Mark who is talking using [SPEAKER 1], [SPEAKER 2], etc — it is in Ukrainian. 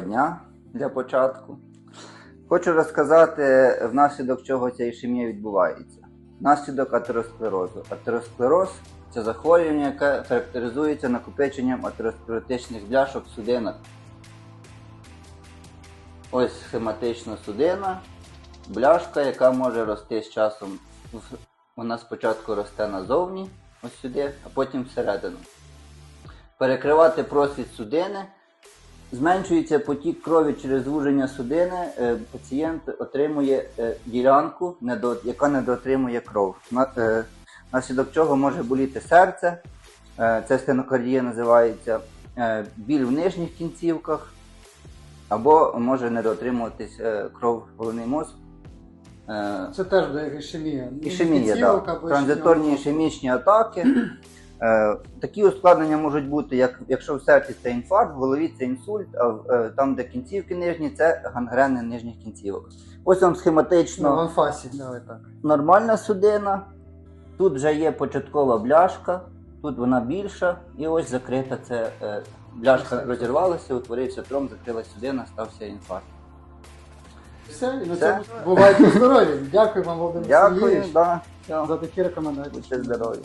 [SPEAKER 1] дня для початку. Хочу розказати, внаслідок чого ця ішемія відбувається. Внаслідок атеросклерозу. Атеросклероз це захворювання, яке характеризується накопиченням атеросклеротичних бляшок в судинах. Ось схематична судина, бляшка, яка може рости з часом. Вона спочатку росте назовні, ось сюди, а потім всередину. Перекривати просвіт судини Зменшується потік крові через звуження судини, е, пацієнт отримує е, ділянку, яка недоотримує кров. Е, чого може боліти серце, це стенокардія називається, біль в нижніх кінцівках, або може недоотримуватись кров в головний мозк. Е,
[SPEAKER 2] Це теж ішемія.
[SPEAKER 1] Ішемія, так. Транзиторні ішемічні атаки. Е, такі ускладнення можуть бути, як якщо в серці це інфаркт, в голові це інсульт, а в- е, там, де кінцівки нижні, це гангрени нижніх кінцівок. Ось вам
[SPEAKER 2] Ну, в
[SPEAKER 1] схематично
[SPEAKER 2] давай так.
[SPEAKER 1] нормальна судина. Тут вже є початкова бляшка, тут вона більша, і ось закрита це е, бляшка розірвалася, утворився тромб, закрилась судина, стався інфаркт.
[SPEAKER 2] Все, і на
[SPEAKER 1] Все.
[SPEAKER 2] цьому бувайте здорові. Дякую вам, Володимир
[SPEAKER 1] Дякую,
[SPEAKER 2] Сергійович,
[SPEAKER 1] да,
[SPEAKER 2] за такі рекомендації.
[SPEAKER 1] будьте здорові.